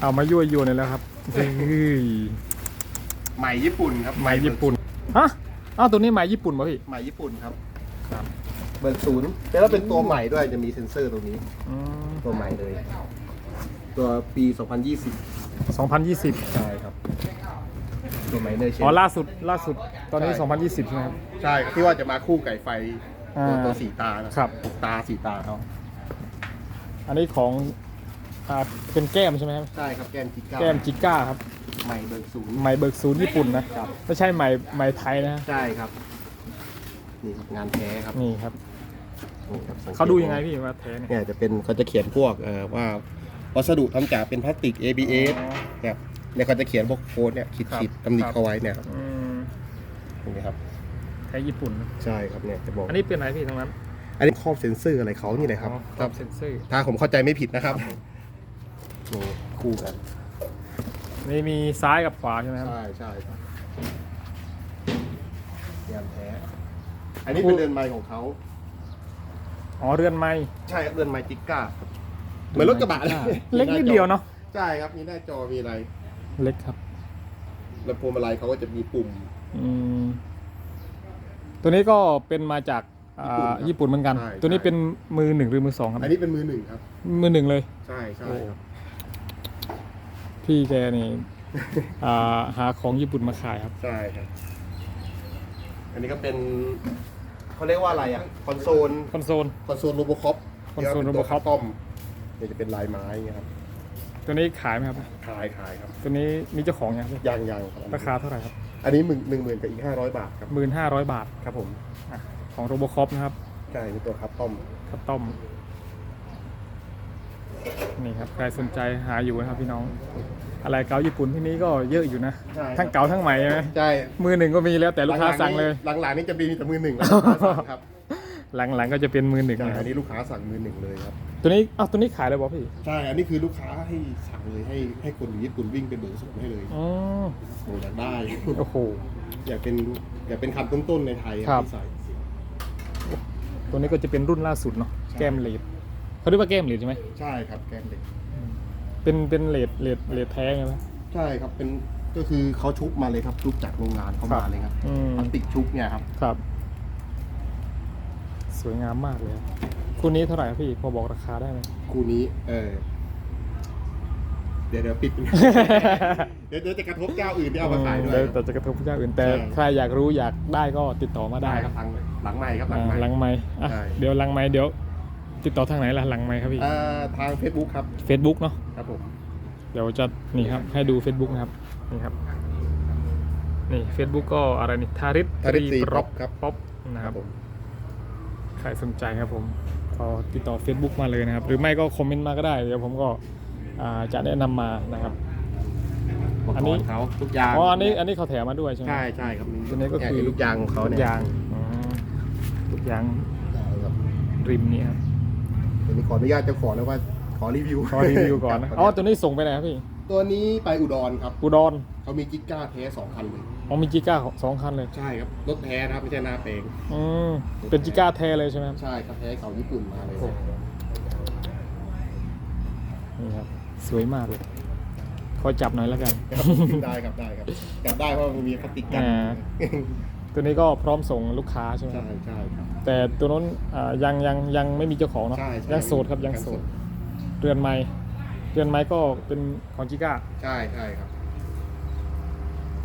เอามายั่วยวนเลยแล้วครับเฮ้ยใหม่ญี่ปุ่นครับไม้ญี่ปุ่นฮะอ้าวตัวนี้ไม้ญี่ปุ่นป่ะพี่ ใหม่ญี่ปุ่นครับครับเบอร์ศูนย์แล้วเป็นตัวใหม่ด้วยจะมีเซ็นเซอร์ตรงนี้ อืมตัวใหม่เลย ตัวปี 2020 2020 ใช่ครับ ตัวใหม่เลยเชนอ๋อ ล่าสุด ล่าสุด ตอนนี้ใช่2020 ใช่ไหมครับ ใช่ครับที่ว่าจะมาคู่ไก่ไฟอ่าตัวตัวสีตานะครับ หกตาสีตาเขา อันนี้ของอ่าเป็นแก้มใช่ไหมครับใช่ครับแกนจิก้าแก้มจิก้าครับใหม่เบอร์ศูนย์ไม้เบิกศูนย์ญี่ปุ่นนะครับ ไม่ใช่ไม้ไม้ไทยนะใช่ครับ นี่ครับงานแท้ครับนี่ครับนี่ครับสักตเขาดูยังไงพี่ว่าแท้เนี่ยเนี่ยจะเป็นเขาจะเขียนพวกเอ่อว่าวัสดุทำจากเป็นพลาสติก ABS เนี่ยเนี่ยเขาจะเขียนพวกโค้ดเนี่ยขีดครับขีดตำหนิครับเขาไว้เนี่ยครับอืมนี่ครับแท้ญี่ปุ่นนะใช่ครับเนี่ยจะบอกอันนี้เป็นอะไรพี่ทั้งนั้น อันนี้ครอบเซ็นเซอร์อะไรเขานี่แหละครับอ๋อคครัรับบเซนเซอร์ถ้าผมเข้าใจไม่ผิดนะครับนี่คู่กันนี่มีซ้ายกับขวาใช่ไหมครับ ใช่ใช่ครับยามแท้ อันนี้เป็นเรือนไม้ของเขาอ๋อเรือนไม้ใช่ครับเรือนไม้จิก้าครับเหมือนรถกระบะเลยเล็กนิดเดียวเนาะใช่ครับมีหน้าจอมีอะไร เล็กครับแล้วพวงมาลัยเขาก็จะมีปุ่มอืมตัวนี้ก็เป็นมาจาก อ่าญี่ญี่ปุ่ปุ่นนเหมือนกัน ใช่ตัวนี้ใช่ เป็นมือหนึ่งหรือมือสองครับอันนี้เป็นมือหนึ่งครับ มือหนึ่งเลย ใช่ใช่ครับ พี่แกนี่ อ่าหาของญี่ปุ่นมาขายครับ ใช่ครับ อันนี้ก็เป็นเขาเรียกว่าอะไรอะ คอนโซล คอนโซล คอนโซลโรบคอปคอนโซล Robocop ต้อมเนี่ยจะเป็นลายไม้เงี้ยครับ ตัวนี้ขายไหมครับ ขายขายครับตัวนี้มีเจ้าของยังครับยางยางครับราคาเท่าไหร่ครับอันนี้หมื่นหนึ่งหมื่นกับอีกห้าร้อยบาทครับ หมื่นห้าร้อยบาท ครับผม อะ ของโรบคอปนะครับใช่เป็นตัวคัสตอมคัสตอมนี่ครับ ใครสนใจหาอยู่นะครับพี่น้อง อะไรเก๋าญี่ปุ่นที่นี้ก็เยอะอยู่นะ ใช่ทั้งเก๋าทั้งใหม่ใช่ไหมใช่มือหนึ่งก็มีแล้วแต่ลูกค้าสั่งเลย หลังๆนี่จะมีแต่มือหนึ่งแล้วลูกค้าสั่งครับหลังๆก็จะเป็นมือหนึ่งใช่นะคอัรับนนี้ลูกค้าสั่งมือหนึ่งเลยครับตัวนี้อ้าวตัวนี้ขายเลยบอพี่ ใช่อันนี้คือลูกค้าให้สั่งเลยให้ให้คนอยู่ญี่ปุ่นวิ่งไปเบอร์ศูนย์ให้เลยอ๋อ โอ้อยากได้ โอ้โห อยากเป็นอยากเป็นคันต้นๆในไทยครับ ที่ใส่ ตัวนี้ก็จะเป็นรุ่นล่าสุดเนาะใช่ แก้มเลดเขาเรียกว่าแก้มเลดใช่ไหมใช่ครับแก้มเด็ก เป็นเป็นเลดเลดเลดแท้ไงไหม ใช่ครับเป็นก็คือเขาชุบมาเลยครับชุบจากโรงงานเขาครัมาบเลยครับอืม พลาสติกชุบเนี่ยครับครับ สวยงามมากเลยครับคู่นี้เท่าไหร่ครับพี่พอบอกราคาได้ไหมคู่นี้เออ เดี๋ยวเดี๋ยวปิด เดี๋ยวเดี๋ยวจะกระทบเจ้าอื่นที่เอามาขายด้วยเดี๋แต่จะกระทบเจ้าอื่นแต่ใช่ ใครอยากรู้อยากได้ก็ติดต่อมาได้ได้คครัรับบทางหลังไม้ครับหลังอ่าไม้หลังไม้อะใช่ เดี๋ยวหลังไม้เดี๋ยว ติดต่อทางไหนล่ะหลังไม้ครับพี่อ่าทาง Facebook ครับ Facebook เนาะครับผม เดี๋ยวจะนี่ครับให้ดู Facebook นะครับนี่ครับนี่ Facebook ก็อะไรนี่ทาริสทาริสรีรีปปรรออบครับ ป๊อปนะครับผม ใครสนใจครับผมก็ติดต่อ Facebook มาเลยนะครับ หรือไม่ก็คอมเมนต์มาก็ได้ เดี๋ยวผมก็อ่า จะแนะนำมานะครับอันนี้อุปกรณ์เขาทุกอย่างอ๋ออันนี้อันนี้เขาแถมมาด้วยใช่ไหมใช่ใช่ครับตัวนี้ก็คือเยลูกยางของเขาลูเนี่กยยางอ๋อลูกยางใช่ครับริมนี่ครับเดี๋ยวนี้ขออนุญาตเจ้าของแล้วว่าขอรีวิวขอรีวิวก่อนนะครับอ๋อตัวนี้ส่งไปไหนครับพี่ ตัวนี้ไปอุดรครับ อุดรเขามีจิก้าแท้สองคันเลยอ๋อมีจิก้าสองคันเลยใช่ครับรถแท้นะครับไม่ใช่หน้าเปลงอืมเป็นจิก้าแท้เลยใช่ไหมครับใช่ครับแท้เก่าญี่ปุ่นมาเลยโอ้นี่ ครับ สวยมากเลยขอจับหน่อยแล้วกันครับได้ครับได้ครับจับได้เพราะมันมีพลาสติกกันอ่าตัวนี้ก็พร้อมส่งลูกค้าใช่ไหมคใช่รับใช่ครับแต่ตัวนั้นอ่ายังยังยังไม่มีเจ้าของเนาะใช่ใช่ยังโสดครับยังโสดเรือนไม้เรือนไม้ก็เป็นของจิก้าใช่ใช่ครับ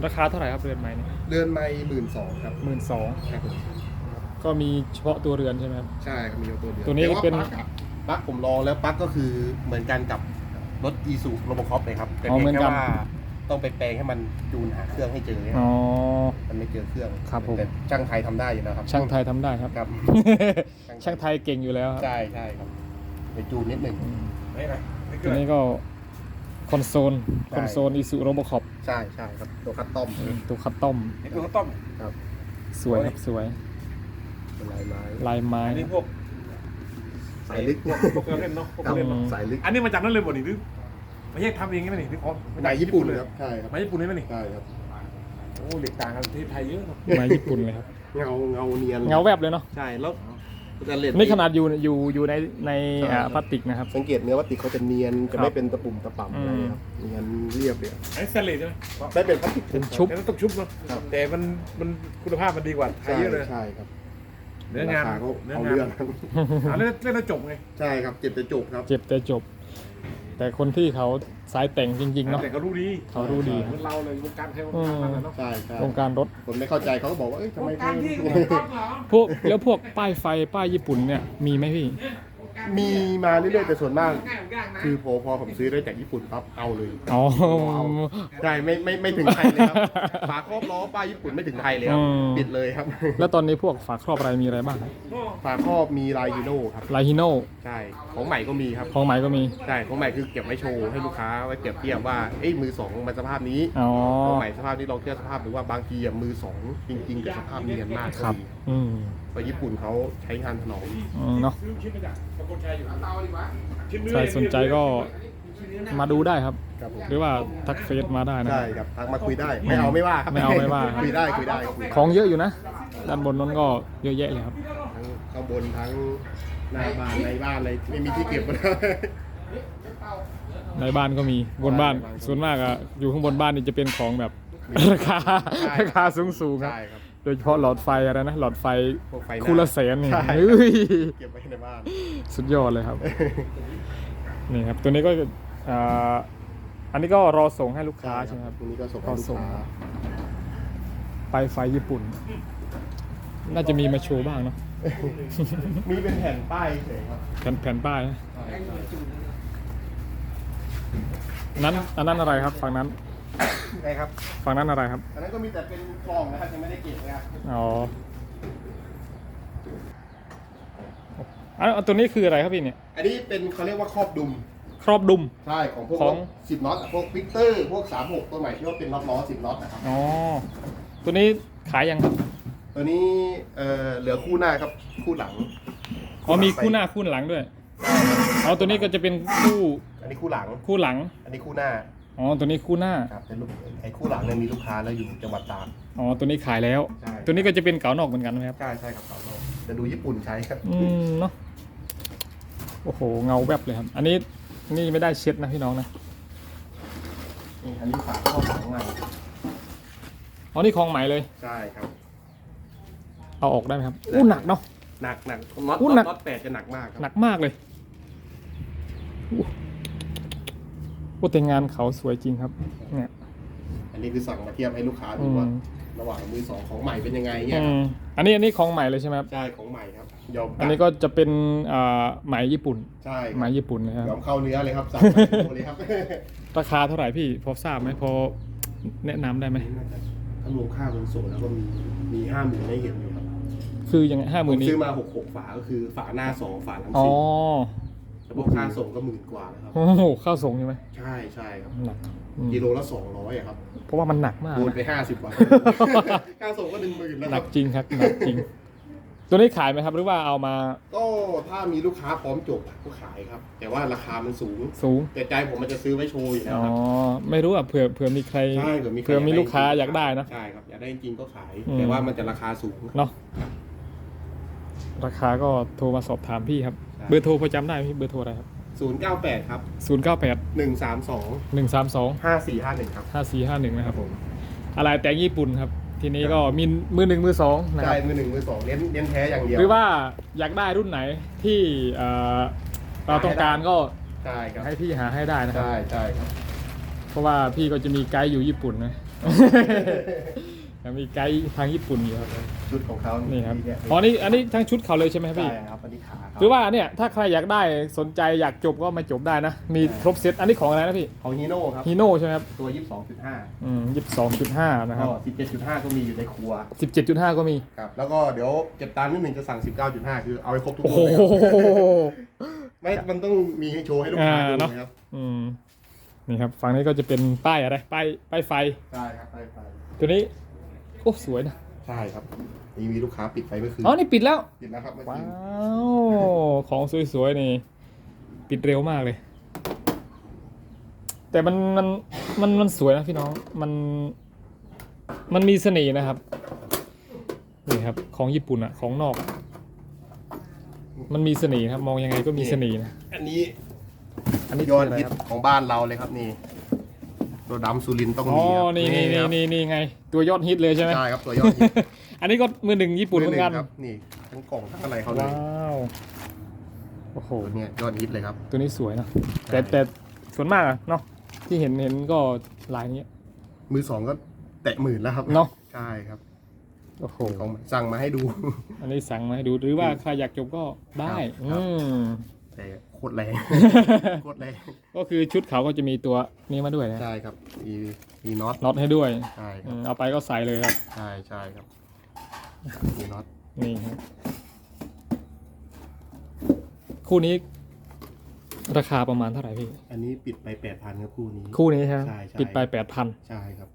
ราคาเท่าไหร่ครับเรือนไม้เนี่ยเรือนไม้หมื่นสองครับหมื่นสองครับผมก็มีเฉพาะตัวเรือนใช่ไหมครับใช่ครับมีตัวเดียวตัวนี้แต่าเป็นปลั๊กอะปลั๊กผมลองแล้วปลั๊กก็คือเหมือนกันกับ รถอีซูโรบคอปเลยครับ แต่อ๋อเพียงเหมือนแค่กันว่าต้องไปแปลงให้มันจูนหาเครื่องให้เจอเนี่ยอ๋อ มันไม่เจอเครื่องครับผม แต่ช่างไทยทำได้อยู่แล้วครับ ช่างไทยทำได้ครับ ครับช่างไทยเก่งอยู่แล้วครับใช่ใช่ครับ ไปจูนนิดหนึ่งอืมไม่ไรตัวนี้ก็คอนโซลใช่คอนโซลอีซูโรบคอปใช่ใช่ครับตัวคัสตอมตัวคัสตอมนี่คือข้าวต้มครับสวยครับสวย เป็นลายไม้ลายไม้อันนี้พวก สายลึกพวกพวกเครื่องเล่นเนาะพวกคเครัรื่บองเล่นเนาะสายลึกอันนี้มาจากนั่นเลยหมดนี่หรือไม่ใช่ทำเองใช่ไหมนี่หรืออ๋อในญี่ปุ่นเลยครับใช่ครับมาญี่ปุ่นใช่ไหมนี่ใช่ครับโอ้เหล็กต่างกันที่ไทยเยอะเนาะไม้ญี่ปุ่นเลยครับเงาเงาเนียนเงาแวบเลยเนาะใช่แล้วสแตนเลสนี่ขนาดอยู่อยู่อยู่ในในอ่าพลาสติกนะครับ สังเกตเนื้อพลาสติกเขาจะเนียนจะครัไม่บเป็นตะปุ่มตะป่ำอะไรครับเนียนเรียบเลยไอ้สเลดใช่ไหมได้เป็นพลาสติกเป็นชุบแต่ต้องชุบเนาะครับแต่มันมันคุณภาพมันดีกว่าไทยใช่เยอะเลยใช่ครับ เนื้องานรคเขาเนื้อเอางานเรื่องอะเล่นเล่นแล้วจบไงใช่ครับเจ็บแต่จบครับ เจ็บแต่จบ แต่คนที่เขาสายแต่งจริง ๆ เนาะแต่ก็รู้ดีเขารู้ดี เหมือนเราเลยวงการใครวงการมันอะเนาะใช่ใช่วงการรถ คนไม่เข้าใจเขาก็บอกว่าเอ้ยทำไมการที่ไม่วงการเหรอ พวกแล้วพวกป้ายไฟป้ายญี่ปุ่นเนี่ยมีไหมพี่ มีมาเรื่อยๆแต่ส่วนมาก คือพอพอผมซื้อได้จากญี่ปุ่นปั๊บเอาเลยอ๋อใช่ไม่ไม่ไม่ถึงไทยเลยครับฝาครอบล้อป้ายญี่ปุ่นไม่ถึงไทยเลยครับอืม ปิดเลยครับ แล้วตอนนี้พวกฝาครอบอะไรมีอะไรบ้างฝาครอบมีลายฮีโน่ครับ ลายฮิโน่ใช่ของใหม่ก็มีครับ ของใหม่ก็มี ใช่ของใหม่คือเก็บไว้โชว์ให้ลูกค้าไว้เปรียบเทียบว่าเอ้ยมือสองมันสภาพนี้อ๋อของใหม่สภาพนี้ลองเทียบสภาพดูว่าบางทีอะมือสองจริงๆกับสภาพเนียนมากครับ ก็มี อืมเพราะญี่ปุ่นเขาใช้งานถนอมอืมเนาะซื้อชิ้นมาจากตะโกนชัยอยู่เราดีกว่าชิ้นเนื้อใครสนใจก็มาดูได้ครับ ครับผมหรือว่าทักเฟซมาได้นะใช่ครับทักมาคุยได้ ไม่เอาไม่ว่าครับไม่เอาไม่ว่าคุยได้คุยได้คุยได้ของเยอะอยู่นะ ด้านบนนั้นก็เยอะแยะเลยครับ ทั้งข้างบนทั้งหน้าบ้านในบ้านอะไรไม่มีที่เก็บหมดเลยในบ้านก็มีบนบ้านใช่ส่วนมากอะอยู่ข้างบนบ้านนี่จะเป็นของแบบ ราคาใช่ราคาสูงสูงๆครับ ใช่ครับ โดยเฉพาะหลอดไฟอะไรนะหลอดไฟพวกไฟหน้า คูละแสนนี่ใช่ เฮ้ยเก็บไว้ในบ้าน สุดยอดเลยครับ นี่ครับ ตัวนี้ก็อ่าอันนี้ก็รอส่งให้ลูกค้าใช่ไหมครับตรงนี้ก็ส่งให้ลูกส่งค้าไปไฟญี่ปุ่น น่าจะมีมาโชว์บ้างเนาะมีเป็นแผ่นป้ายเฉยครับแผ่นแผ่นป้ายนะนั้นอันนั้นอะไรครับฝั่งนั้น ใช่ครับ ฝั่งนั้นอะไรครับ อันนั้นก็มีแต่เป็นกล่องนะครับยังไม่ได้เก็บนะครับอ๋ออันอันตัวนี้คืออะไรครับพี่เนี่ย อันนี้เป็นเขาเรียกว่าครอบดุม ครอบดุม ใช่ของพวกของ สิบน็อตอะพวกวิกเตอร์ พวกสามหกตัวใหม่ที่ว่าเป็นล็อกล้อสิบน็อตนะครับ อ๋อ ตัวนี้ขายยังครับ ตัวนี้เอ่อเหลือคู่หน้าครับคู่หลังอ๋อมีคู่หน้าคู่หลังด้วย อ๋อตัวนี้ก็จะเป็นคู่ อันนี้คู่หลัง คู่หลัง อันนี้คู่หน้า อ๋อ ตัวนี้คู่หน้า ครับเป็นลูกไอ้คู่หลังเนี่ยมีลูกค้าแล้วอยู่จังหวัดตากอ๋อ ตัวนี้ขายแล้ว ใช่ตัวนี้ก็จะเป็นเก๋านอกเหมือนกันไหมครับ ใช่ใช่ครับเขาโลกจะดูญี่ปุ่นใช้ครับ อืมเนาะ โอ้โห เงาแวบเลยครับ อันนี้นี่ไม่ได้เช็ดนะพี่น้องนะ นี่อันนี้ฝาครอบหลังใหม่อ๋อ นี่ของใหม่เลย ใช่ครับ เอาออกได้ไหมครับ อู้หนักเนาะ หนักหนักน็อตอู้หนัก น็อตแปดจะหนักมากครับ หนักมากเลยอู้ โอ้แต่งานเขาสวยจริงครับ เนี่ย อันนี้คือสั่งมาเทียบให้ลูกค้าดูอืมว่าระหว่างมือสองของใหม่เป็นยังไงเนี่ยอืครับมอันนี้อันนี้ของใหม่เลยใช่ไหมครับ ใช่ของใหม่ครับยอมอันนี้ก็จะเป็นอ่าไหมญี่ปุ่น ใช่คไหมรับญี่ปุ่นนะครับยอมเข้าเนื้อเลยครับสั่งมาโทรเลยครับราคาเท่าไหร่พี่พอทราบไหมพอแนะนำได้ไหมถ้ารวมค่าขนส่งแล้วก็มีมีห้าหมื่นให้เห็นอยู่ครับคือยังไงห้าหผมื่นมนี้ซื้อมาหกหกฝาก็คือฝาหน้าสองฝาหลังอ๋อสี่ แต่พวกค่าส่งก็หมื่นกว่านะครับ โอ้โหข้าวส่งใช่ไหมใช่ใช่ครับ หนักอืมกิโลละสองร้อยอะครับเพราะว่ามันหนักมากคูณไปนะห้าสิบกว่า ค่าส่งก็หนึ่งหมื่นแล้วหคนัรับ กจริงครับหนักจริง ตัวนี้ขายไหมครับหรือว่าเอามาก็ถ้ามีลูกค้าพร้อมจบก็ขายครับ แต่ว่าราคามันสูง สูง แต่ใจผมมันจะซื้อไว้โชว์อยู่แล้วอ๋อ ครับ ไม่รู้อะเผื่อเผื่อมีใคร ใช่เผื่อมีใครเผื่อมีอยากได้ลูกค้าอยากได้นะ ใช่ครับ อยากได้จริงๆก็ขาย อืม แต่ว่ามันจะราคาสูงเนาะราคาก็โทรมาสอบถามพี่ครับใช่ เบอร์โทรประจำได้ไหมพี่เบอร์โทรอะไรครับศูนย์เก้าแปดครับศูนย์เก้าแปดหนึ่งสามสองหนึ่งสามสองห้าสี่ห้าหนึ่งครับห้าสี่ห้าหนึ่งนะครับผมอะไรแต่งญี่ปุ่นครับ ทีนี้ก็มีมือหนึ่งมือสองนะคใช่รับมือหนึ่งมือสองเน้นเน้นแท้อย่างเดียวหรือว่าอยากได้รุ่นไหนที่เอ่อเราต้องการก็ใช่ครับให้พี่หาให้ได้นะครับ ใช่ใช่ครับ เพราะว่าพี่ก็จะมีไกด์อยู่ญี่ปุ่นนะ ยังมีไกด์ทางญี่ปุ่นอยู่ครับชุดของเขานี่ครับเนี่ยอ๋อนี่อันนี้ทั้งชุดเขาเลยใช่ไหมครับใช่พี่ครับอันนี้ขาคบหรือว่าเนี่ยถ้าใครอยากได้สนใจอยากจบก็มาจบได้นะ มีครบเซตอันนี้ของอะไรนะพี่ของฮีโน่ครับฮีโน่ใช่ไหมครับตัวยี่สิบสองจุดห้าอืมยี่สิบสองจุดห้านะครับสิบเจ็ดจุดห้าก็มีอยู่ในครัวสิบเจ็ดจุดห้าก็มี ครับแล้วก็เดี๋ยวเก็บตังค์นิดหนึ่งจะสั่งสิบเก้าจุดห้าคือเอาไปครบทุกโอ้ตัโห วเลยครับไม่มันต้องมีให้โชว์ให้ลูกค้าอ่าดูเนอะ นะครับอืมนี่ครับฝั่งนี้ก็จะเป็นป้ายอะไรป้ายป้ายไฟ ใช่ครับไปไปตัวนี้ โอ้สวยนะ ใช่ครับ นี่มีลูกค้าปิดไฟเมื่อคืนอ๋อ นี่ปิดแล้ว ปิดแล้วครับเมื่อว้าคืนว ของสวยๆนี่ ปิดเร็วมากเลย แต่มันมันมันมันสวยนะพี่น้อง มัน มันมีเสน่ห์นะครับ นี่ครับ ของญี่ปุ่นอะของนอกอะมันมีเสน่ห์ครับ มองยังไงก็มีเสน่ห์นะ อันนี้อันนี้ยอดคืออะไรฮิตครับ ของบ้านเราเลยครับนี่ ตัวดำสุรินทร์ต้องอ๋อ มีครับนี่นี่นี่ครับนี่นี่ไง ตัวยอดฮิตเลยใช่ไหม ใช่ครับตัวยอดฮิต อันนี้ก็มือหนึ่งญี่ปุ่นเหมือนกัน ครับนี่ทั้งกล่องทั้งอะไรเขาเลยว้าว โอ้โห ตัวเนี้ยยอดฮิตเลยครับ ตัวนี้สวยเนอะแต่ใช่แต่ส่วนมากอะเนาะที่เห็นเห็นก็ลายนี้มือสองก็แตะหมื่นแล้วครับเนาะใช่ครับโอ้โหของสั่งมาให้ดู อันนี้สั่งมาให้ดูหรือว่าใครอยากจบก็ได้ครับ อืม แต่โคตรแรง โคตรแรงก็คือชุดเขาก็จะมีตัวนี้มาด้วยนะใช่ครับมีมีน็อตน็อตให้ด้วยใช่คอืรับมเอาไปก็ใส่เลยครับใช่ใช่ครับมีน็อตนี่ครับคู่นี้ ราคาประมาณเท่าไหร่พี่ อันนี้ปิดไปแปดพันครับคู่นี้ คู่นี้ใช่ไหมใช่ใช่ปิดไปแปดพันใช่ครับ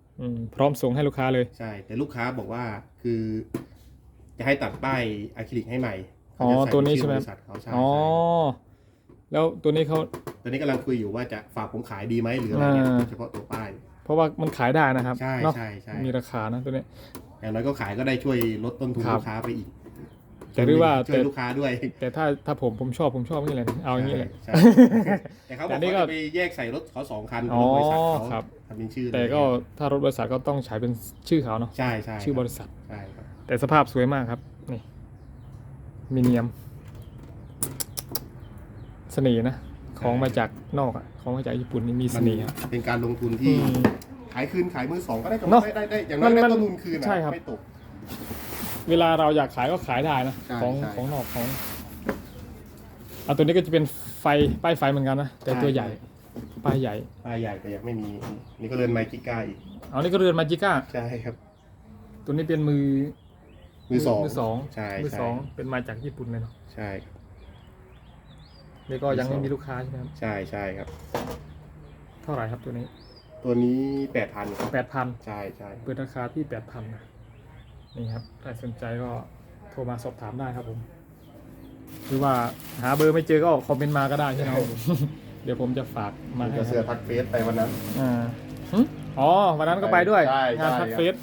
พร้อมส่งให้ลูกค้าเลยใช่ แต่ลูกค้าบอกว่าคือ จะให้ตัดป้ายอะคริลิกให้ใหม่อ๋อเขาจะตัวนี้ชื่ใช่ไหมบริษัทเขาใช่อ๋อใช่ แล้วตัวนี้เขา ตอนนี้กำลังคุยอยู่ว่าจะฝากผมขายดีไหมหรืออะไรเนี่ยอ่า เฉพาะตัวป้าย เพราะว่ามันขายได้นะครับใช่เนาะใช่ใช่ มีราคานะตัวนี้อย่างน้อยก็ขายก็ได้ช่วยลดต้นทุนครับลูกค้าไปอีกแต่หรือว่าช่วยลูกค้าด้วยแต่ถ้าถ้าผมผมชอบผมชอบนี่เลยเอาอย่างนี้เลยใช่แต่เขาบแต่อกนี่ว่าก็จะไปแยกใส่รถเขาสองคันอ๋อรถบริษัทเขาครับ ทำเป็นชื่อแต่ก็เลยถ้ารถบริษัทก็ต้องใช้เป็นชื่อเขาเนาะใช่ใช่ชื่อบริษัท ใช่ครับแต่สภาพสวยมากครับ นี่มิเนียม เสน่ห์นะ ของมาจากนอกอะของมาจากญี่ปุ่นนี่มีเสน่ห์ครับ เป็นการลงทุนอืที่มขายคืนขายมือสองก็ได้กำเนไรอะได้ได้อย่างน้อยได้มันต้นทุนคืนอะใช่ครับ ไม่ตก เวลาเราอยากขายก็ขายได้นะ ใช่ของใช่ ของนอกของเอาตัวนี้ก็จะเป็นไฟป้ายไฟเหมือนกันนะแต่ตัวใหญ่ป้ายใหญ่ป้ายใหญ่แต่ยังไม่มีนี่ก็เรือนไมกิก้าอีกเอานี่ก็เรือนมาจิก้าใช่ครับ ตัวนี้เป็นมือมือสองมือสองใช่มือใช่สองเป็นมาจากญี่ปุ่นเลยเนาะใช่ครับ นี่ก็ยังมือสองไม่มีลูกค้าใช่ไหมครับ ใช่ใช่ครับ เท่าไหร่ครับตัวนี้ ตัวนี้แปดพันครับแปดพันใช่ใช่เปิดราคาที่แปดพันนะนี่ครับใครสนใจก็โทรมาสอบถามได้ครับผม หรือว่าหาเบอร์ไม่เจอก็คอมเมนต์มาก็ได้ใช่ไหมครับเดี๋ยวผมจะฝากมามันให้จะเสื้อทักเฟสไปวันนั้น อ่าหึอ๋อ วันนั้นก็ไปด้วยใช่งานใช่ทักครับ เฟส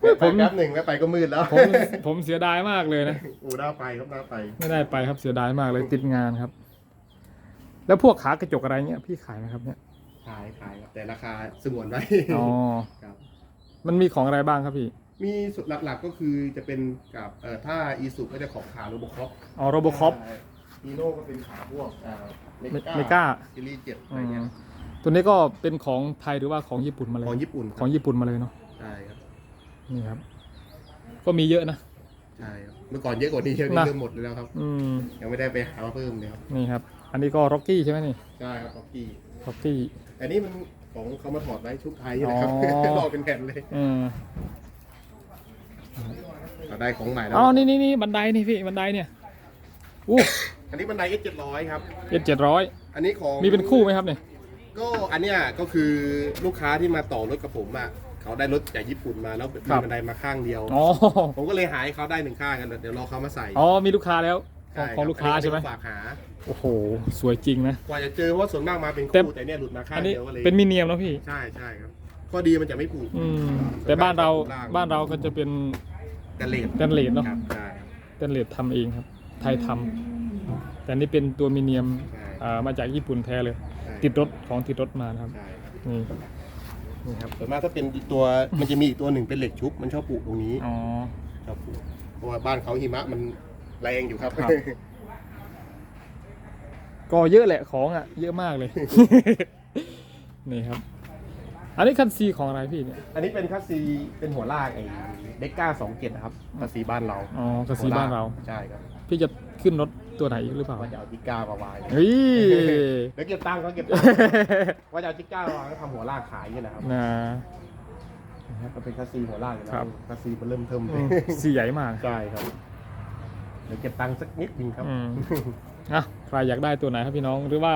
ไปผมแป๊บหนึ่งแล้วไปก็มืดแล้วผมผมเสียดายมากเลยนะ อูน่าไปครับน่าไป ไม่ได้ไปครับเสียดายมากเลยติดงานครับ แล้วพวกขากระจกอะไรเงี้ยพี่ขายไหมครับเนี่ยขายขายครับแต่ราคาสงวนไว้อ๋อครับมันมีของอะไรบ้างครับพี่ มีสุดหลักๆก็คือจะเป็นกับเอ่อถ้าอีสุก็จะของขาโรบคอปอ๋อโรบคอปฮีโน่ก็เป็นขาพวกอ่าเมกาซีรีส์เจ็ดอะไรเงี้ยตัวนี้ก็เป็นของไทยหรือว่าของญี่ปุ่นมาเลยของญี่ปุ่นของญี่ปุ่นมาเลยเนาะใช่ครับนี่ครับ ก็มีเยอะนะใช่ครับเมื่อก่อนเยอะกว่านี้เยอะนะเริ่มหมดเลยแล้วครับ อืมยังไม่ได้ไปหามาเพิ่มเลยครับนี่ครับ อันนี้ก็ร็อกกี้ใช่ไหมนี่ใช่ครับล็อกกี้ร็อกกี้แต่นี่มันของเขามาถอดไว้ชุดไทยนะครับอ๋อรอเป็นแผ่นเลยอืมเราได้ของใหม่แล้วอ๋อนี่นี่นี่บันไดนี่พี่บันไดเนี่ยอู้อันนี้บันได S 700 ครับ เจ็ดเจ็ดร้อยอันนี้ของมีเป็นคู่ไหมครับเนี่ยก็อันเนี้ยก็คือลูกค้าที่มาต่อรถกับผมอะเขาได้รถจากญี่ปุ่นมาแล้วมีบันไดมาข้างเดียว อ๋อผมก็เลยหายเขาได้หนึ่งข้างกันเดี๋ยวรอเขามาใส่อ๋อมีลูกค้าแล้ว ขอใช่งของลูกค้าใช่ไหม ฝากหา โอ้โห สวยจริงนะ กว่าจะเจอเพราะส่วนมากมาเป็นแต่คู่แต่เนี่ยหลุดมาข้างอันนี้เดียวก็เลยเป็นมิเนียมแล้วพี่ ใช่ใช่ครับข้อดีมันจะไม่ผูกอืม แต่บ้านเราล่างบ้านเราก็จะเป็นกันเลนแตนเลสเนาะครับใช่ครับแตนเลสทำเองครับ ไทยทำแต่นี่เป็นตัวมิเนียมใช่อ่ามาจากญี่ปุ่นแท้เลย ใช่ติดรถของติดรถมานะครับใช่ครับนี่นี่ครับส่วนมากถ้าเป็นตัวมันจะมีอีกตัวหนึ่งเป็นเหล็กชุบมันชอบปลูกตรงนี้อ๋อ ชอบปลูกเพราะว่าบ้านเขาหิมะมัน แรงอยู่ครับ ครับ ก็เยอะแหละของอะ เยอะมากเลย นี่ครับ อันนี้คันซีของอะไรพี่เนี่ย อันนี้เป็นคัสซีเป็นหัวลากไอ้เด็กก้าสองเกตนะครับคัสซีบ้านเราอ๋อคันซีบ้านเรา ใช่ครับพี่จะขึ้นรถตัวไหนอีกหรือเปล่าว่าจะเอาจิก้ามาวางเฮ้ยเดี๋ยวเก็บตังค์เขาเก็บตังค์ว่าจะเอาจิก้ามาวางแล้วทำหัวลากขายนี่นะครับนะ ก็เป็นคัสซีหัวลากอยู่ครัแล้วบคัสซีมันเริ่มเทิมเลอืยมสีใหญ่มาก ใช่ครับเดี๋ยวเก็บตังค์สักนิดนึงครับ อืมอะใครอยากได้ตัวไหนครับพี่น้อง หรือว่า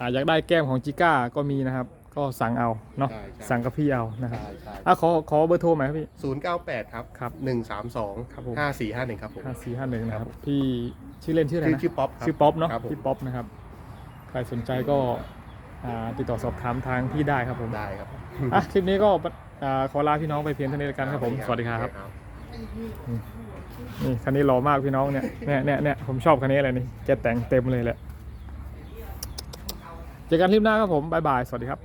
อ่าอยากได้แก้มของจิก้าก็มีนะครับ ก็สั่งเอาเนาะ ใช่ใช่ สั่งกับพี่เอานะครับใช่ใช่อะขอขอเบอร์โทรหน่อยครับพี่ ศูนย์เก้าแปดครับครับหนึ่งสามสองครับผม ห้าสี่ห้าหนึ่งครับผม ห้าสี่ห้าหนึ่งนะคครัรับบพี่ชื่อเล่นชื่ออะไรชื่อนะ ชื่อป๊อปครับ ชื่อป๊อปเนาะครับผม พี่ป๊อปนะครับ ใครสนใจก็อ่าติดต่อสอบถามทางพี่ได้ครับผมได้ครับอะคลิปนี้ก็อ่าขอลาพี่น้องไปเพียงเท่านี้แล้วกันครับผม สวัสดีครับครับ นี่คันนี้หล่อมากพี่น้องเนี่ยเนี่ยเนี่ยเนี่ยผมชอบคันนี้เลยนี่แกแต่งเต็มเลยแหละเจอกันคลิปหน้าครับผมบายบาย สวัสดีครับ